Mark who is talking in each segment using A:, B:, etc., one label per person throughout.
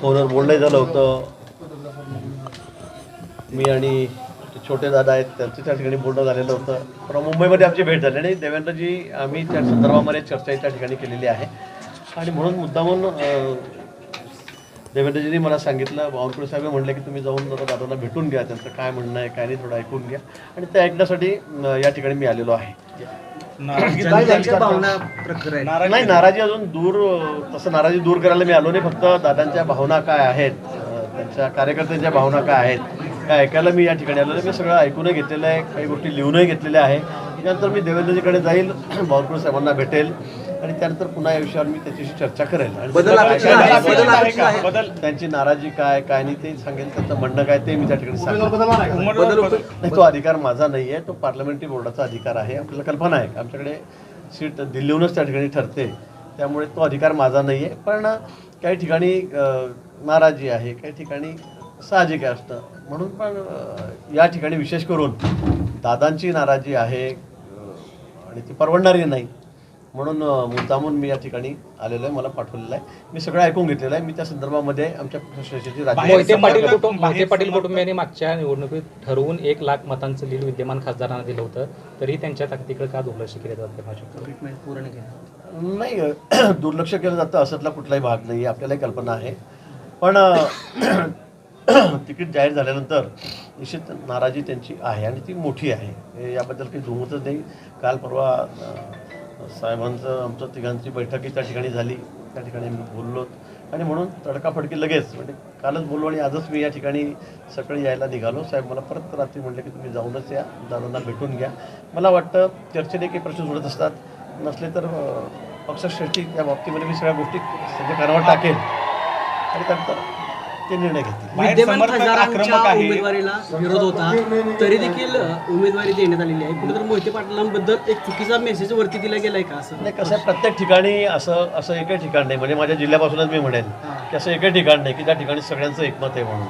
A: फोनवर बोलणं झालं होतं. मी आणि छोटे दादा आहेत त्यांचं त्या ठिकाणी बोलणं झालेलं होतं. पण मुंबईमध्ये आमची भेट झाली आणि देवेंद्रजी आम्ही त्या संदर्भामध्ये चर्चा त्या ठिकाणी केलेली आहे. आणि म्हणून मुद्दामून देवेंद्रजींनी मला सांगितलं बावनकुळे साहेब म्हणले की तुम्ही जाऊन जरा दादांना भेटून घ्या त्यांचं काय म्हणणं आहे काय नाही थोडं ऐकून घ्या. आणि ते ऐकण्यासाठी या ठिकाणी मी आलेलो आहे.
B: भावना.
A: नाही नाराजी अजून दूर तसं नाराजी दूर करायला मी आलो नाही फक्त दादांच्या भावना काय आहेत त्यांच्या कार्यकर्त्यांच्या भावना काय आहेत काय ऐकायला मी या ठिकाणी आलेलो आहे. मी सगळं ऐकूनही घेतलेलं आहे काही गोष्टी लिहूनही घेतलेल्या आहे त्यानंतर मी देवेंद्रजीकडे जाईल बावनकुळे साहेबांना भेटेल आणि त्यानंतर पुन्हा या विषयावर मी त्याच्याशी चर्चा करेल. आणि
B: बदल?
A: त्यांची नाराजी काय काय नाही ते सांगेल. त्यांचं म्हणणं काय ते मी त्या ठिकाणी सांगेल. तो अधिकार माझा नाही आहे तो पार्लमेंटरी बोर्डाचा अधिकार आहे. आपल्याला कल्पना आहे. का आमच्याकडे सीट दिल्लीहूनच त्या ठिकाणी ठरते. त्यामुळे तो अधिकार माझा नाही आहे पण काही ठिकाणी नाराजी आहे. काही ठिकाणी साहजिक आहे असतं. म्हणून पण या ठिकाणी विशेष करून दादांची नाराजी आहे आणि ती परवडणारी नाही. म्हणून मुद्दामून मी या ठिकाणी आलेलो आहे मला पाठवलेलं आहे. मी सगळं ऐकून घेतलेलं आहे. मी त्या संदर्भामध्ये आमच्या
C: मोहिते पाटील कुटुंब मोहिते पाटील कुटुंबियांनी मागच्या निवडणुकीत ठरवून एक लाख मतांचं लीड विद्यमान खासदारांना दिलं होतं. तरी त्यांच्या ताकदीकडे का दुर्लक्ष केले जाते
B: पूर्ण केलं.
A: नाही दुर्लक्ष केलं जातं असतला कुठलाही भाग नाही आपल्यालाही कल्पना आहे. पण तिकीट जाहीर झाल्यानंतर निश्चित नाराजी त्यांची आहे आणि ती मोठी आहे. याबद्दल काही दुमतच नाही. काल परवा साहेबांचं आमचं तिघांची बैठकी त्या ठिकाणी झाली. त्या ठिकाणी बोललो. आणि म्हणून तडकाफडकी लगेच म्हणजे कालच बोललो आणि आजच मी या ठिकाणी सकाळी यायला निघालो. साहेब मला परत रात्री म्हणले की तुम्ही जाऊनच या दादांना भेटून घ्या. मला वाटतं चर्चेने काही प्रश्न सुटत असतात. नसले तर पक्षश्रेष्ठी त्या बाबतीमध्ये मी सगळ्या गोष्टी सगळ्या कानावर टाकेल आणि त्यानंतर ते निर्णय घेतील.
B: विद्यमान खासदारांच्या उमेदवारीला विरोध होता. तरी देखील उमेदवारी देण्यात आलेली आहे. कुठेतरी मोहिते पाटलांबद्दल एक चुकीचा मेसेज वरती दिला गेलाय का असं?
A: नाही कसं आहे, प्रत्येक ठिकाणी असं असं एकही ठिकाण नाही. म्हणजे माझ्या जिल्ह्यापासूनच मी म्हणेन की असं एकही ठिकाण नाही की त्या ठिकाणी सगळ्यांचं एकमत आहे म्हणून.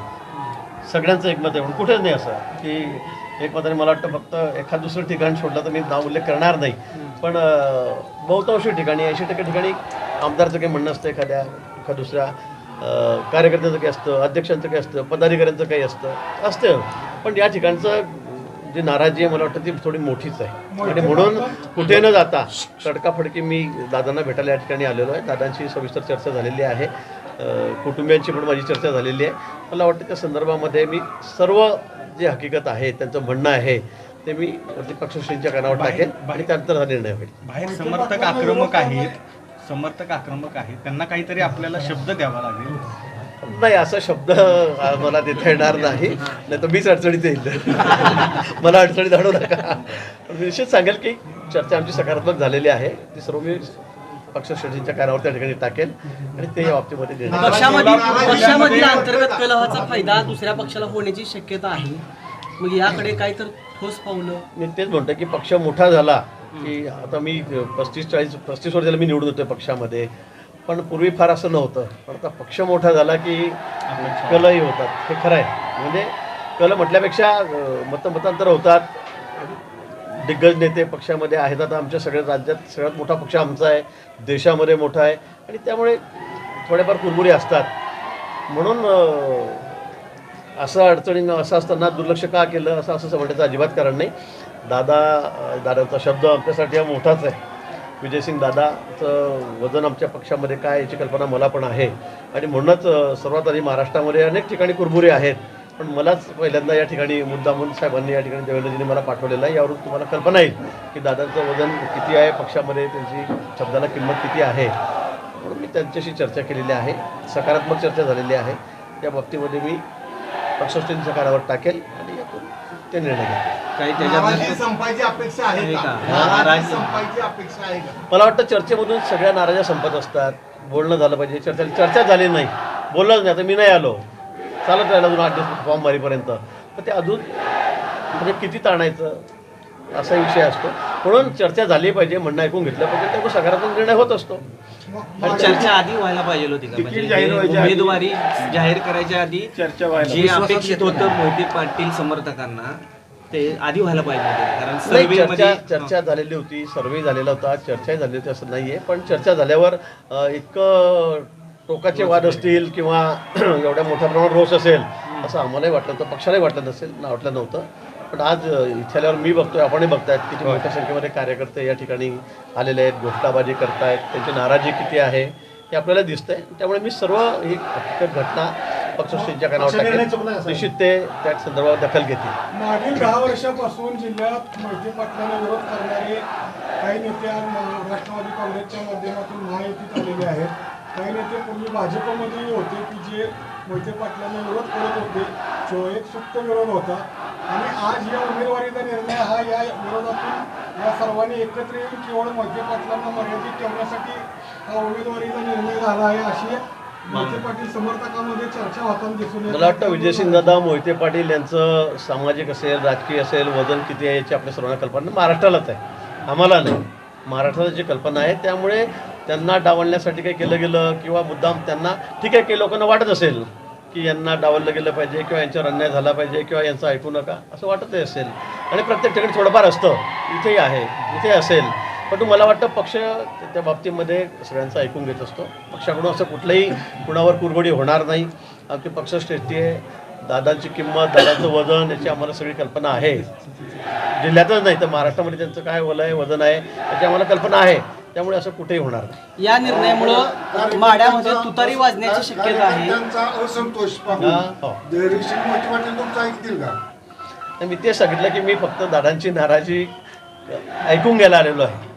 A: सगळ्यांचं एकमत आहे म्हणून. कुठेच नाही असं की एकमताने मला वाटतं फक्त एखाद दुसरं ठिकाण सोडलं तर मी नाव उल्लेख करणार नाही. पण अं, बहुतांशी ठिकाणी ऐंशी टक्के ठिकाणी आमदारचं काही म्हणणं असतं एखाद्या एखाद दुसऱ्या. कार्यकर्त्यांचं काही असतं अध्यक्षांचं काही असतं पदाधिकाऱ्यांचं काही असतं असतं. पण या ठिकाणचं जी नाराजी आहे मला वाटतं ती थोडी मोठीच आहे. आणि म्हणून कुठे न जाता तडकाफडकी मी दादांना भेटायला या ठिकाणी आलेलो आहे. दादांची सविस्तर चर्चा झालेली आहे. कुटुंबियांची पण माझी चर्चा झालेली आहे. मला वाटतं त्या संदर्भामध्ये मी सर्व जे हकीकत आहे त्यांचं म्हणणं आहे ते मी वरती पक्षश्रेणीच्या कानावर टाकेन आणि त्यानंतर हा निर्णय होईल.
D: बाहेर समर्थक आक्रमक आहेत. समर्थक आक्रमक आहेत त्यांना काहीतरी आपल्याला शब्द द्यावा लागेल.
A: नाही असा शब्द मला देता येणार नाही. नाही तर मीच अडचणीत येईल. मला अडचणीत आणू नका. निश्चित सांगेल की चर्चा आमची सकारात्मक झालेली आहे. ती सर्व मी पक्षश्रेष्ठींच्या कानावर त्या ठिकाणी टाकेल आणि ते या बाबतीमध्ये
B: पक्षामधील अंतर्गत कलहाचा फायदा दुसऱ्या पक्षाला होण्याची शक्यता आहे. मग याकडे काय तर ठोस पावलं?
A: मी तेच म्हणतो की पक्ष मोठा झाला की आता मी पस्तीस चाळीस पस्तीस वर्षाला मी निवडून होतो पक्षामध्ये. पण पूर्वी फार असं नव्हतं. पण आता पक्ष मोठा झाला की कलही होतात. हे खरं आहे म्हणजे कल म्हटल्यापेक्षा मत मतांतर होतात. दिग्गज नेते पक्षामध्ये आहेत. आता आमच्या सगळ्या राज्यात सगळ्यात मोठा पक्ष आमचा आहे. देशामध्ये मोठा आहे. आणि त्यामुळे थोड्याफार कुरबुरी असतात. म्हणून असं अडचणीनं असं असताना दुर्लक्ष का केलं? असं असं म्हणण्याचं अजिबात कारण नाही. दादा दादाचा दादांचा शब्द आमच्यासाठी हा मोठाच आहे. विजयसिंग दादाचं वजन आमच्या पक्षामध्ये काय याची कल्पना मला पण आहे. आणि म्हणूनच सर्वात आधी महाराष्ट्रामध्ये अनेक ठिकाणी कुरबुरे आहेत. पण मलाच पहिल्यांदा या ठिकाणी मुद्दामून साहेबांनी या ठिकाणी देवेंद्रजींनी मला पाठवलेलं आहे. यावरून तुम्हाला कल्पना येईल की दादांचं वजन किती आहे पक्षामध्ये त्यांची शब्दाला किंमत किती आहे. म्हणून मी त्यांच्याशी चर्चा केलेली आहे. सकारात्मक चर्चा झालेली आहे. त्या बाबतीमध्ये मी पक्षश्रेणीच्या कारावर टाकेल आणि यातून ते निर्णय घेईल
B: काही
E: नाराजी संपायची अपेक्षा आहे
B: आहे
E: का?
B: का?
E: नाराजी संपायची अपेक्षा आहे का?
A: मला वाटतं चर्चेमधून सगळ्या नाराज्या संपत असतात. बोलणं झालं पाहिजे. चर्चा चर्चा झाली नाही. बोललंच नाही. आता मी नाही आलो. चालत राहिलं अजून आठ दिवस फॉर्म भरीपर्यंत. तर ते अजून म्हणजे किती ताणायचं? असा विषय असतो. म्हणून चर्चा झाली पाहिजे म्हणणं ऐकून घेतलं पाहिजे. त्यामुळे सकारात्मक निर्णय होत असतो.
F: पण चर्चा आधी व्हायला पाहिजे होती का? म्हणजे
E: जाहीर
F: हे
E: व्हायच्या आधी-
F: उमेदवारी जाहीर करायच्या आधी
E: चर्चा व्हायला
F: जे अपेक्षित होतं मोहिते पाटील समर्थकांना ते आधी व्हायला पाहिजे होते. कारण
A: नाही चर्चा चर्चा झालेली होती सर्वे झालेला होता. चर्चाही झाली होती असं नाही आहे पण चर्चा झाल्यावर अ, इतकं टोकाचे वाद असतील किंवा एवढ्या मोठ्या प्रमाणात रोष असेल असं आम्हालाही वाटलं नव्हतं पक्षालाही वाटलं नसेल ना वाटलं नव्हतं. पण आज अ, इथे आल्यावर मी बघतोय आपणही बघतायत किती मोठ्या संख्येमध्ये कार्यकर्ते या ठिकाणी आलेले आहेत घोषणाबाजी करतायत त्यांची नाराजी किती आहे हे आपल्याला दिसतंय. त्यामुळे मी सर्व ही हकीकत घटना पक्षश्रेष्ठींच्या कानावर टाकेल. निश्चित ते त्या संदर्भात दखल घेतील.
G: मागील दहा वर्षापासून जिल्ह्यात मोहिते पाटलांना विरोध करणारे काही नेते राष्ट्रवादी काँग्रेसच्या माध्यमातून महायुतीत आलेले आहेत. काही नेते पूर्वी भाजपमध्येही होते की जे मोहिते पाटलांना विरोध करत होते. जो एक सुप्त विरोध होता. आणि आज या उमेदवारीचा निर्णय हा या विरोधातून या सर्वांनी एकत्र येऊन केवळ मोहिते पाटलांना मर्यादित ठेवण्यासाठी हा उमेदवारीचा निर्णय झाला आहे अशी
A: मला वाटतं विजयसिंग दादा मोहिते पाटील यांचं सामाजिक असेल राजकीय असेल वजन किती आहे याची आपल्या सर्वांना कल्पना महाराष्ट्रालाच आहे. आम्हाला नाही. महाराष्ट्राला जी कल्पना आहे त्यामुळे त्यांना डावलण्यासाठी काही केलं गेलं किंवा मुद्दाम त्यांना ठीक आहे काही लोकांना वाटत असेल की यांना डावललं गेलं पाहिजे किंवा यांच्यावर अन्याय झाला पाहिजे किंवा यांचं ऐकू नका असं वाटतही असेल. आणि प्रत्येक ठिकाणी थोडंफार असतं. इथेही आहे इथे असेल. पण मला वाटतं पक्ष त्या बाबतीमध्ये सगळ्यांचं ऐकून घेत असतो. पक्षाकडून असं कुठलंही कुणावर कुरघोडी होणार नाही. आमची पक्षश्रेष्ठी आहे. दादांची किंमत दादाचं वजन याची आम्हाला सगळी कल्पना आहे. जिल्ह्यातच नाही तर महाराष्ट्रामध्ये त्यांचं काय वलय आहे वजन आहे याची आम्हाला कल्पना आहे. त्यामुळे असं कुठेही होणार नाही.
B: या निर्णयामुळं माड्यामध्ये तुतारी वाजण्याची शक्यता आहे.
E: त्यांचा असंतोष
A: हा, हो. मी ते सांगितलं की मी फक्त दादांची नाराजी ऐकून घ्यायला आलेलो आहे.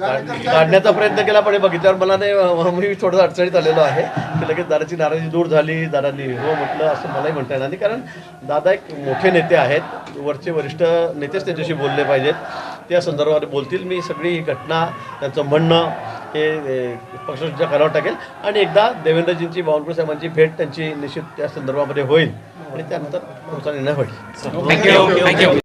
A: काढण्याचा प्रयत्न केला पण बघितल्यावर मला नाही मी थोडंसं अडचणीत आलेलो आहे. की लगेच दादाची नाराजी दूर झाली दादांनी हो म्हटलं असं मलाही म्हणता येणार नाही. कारण दादा एक मोठे नेते आहेत वरचे वरिष्ठ नेतेच त्यांच्याशी बोलले पाहिजेत. त्या संदर्भात बोलतील. मी सगळी ही घटना त्यांचं म्हणणं हे ए, पक्षाच्या टाकेल. आणि एकदा देवेंद्रजींची बावनकुळे साहेबांची भेट त्यांची निश्चित त्या संदर्भामध्ये होईल. आणि त्यानंतर पुढचा निर्णय होईल.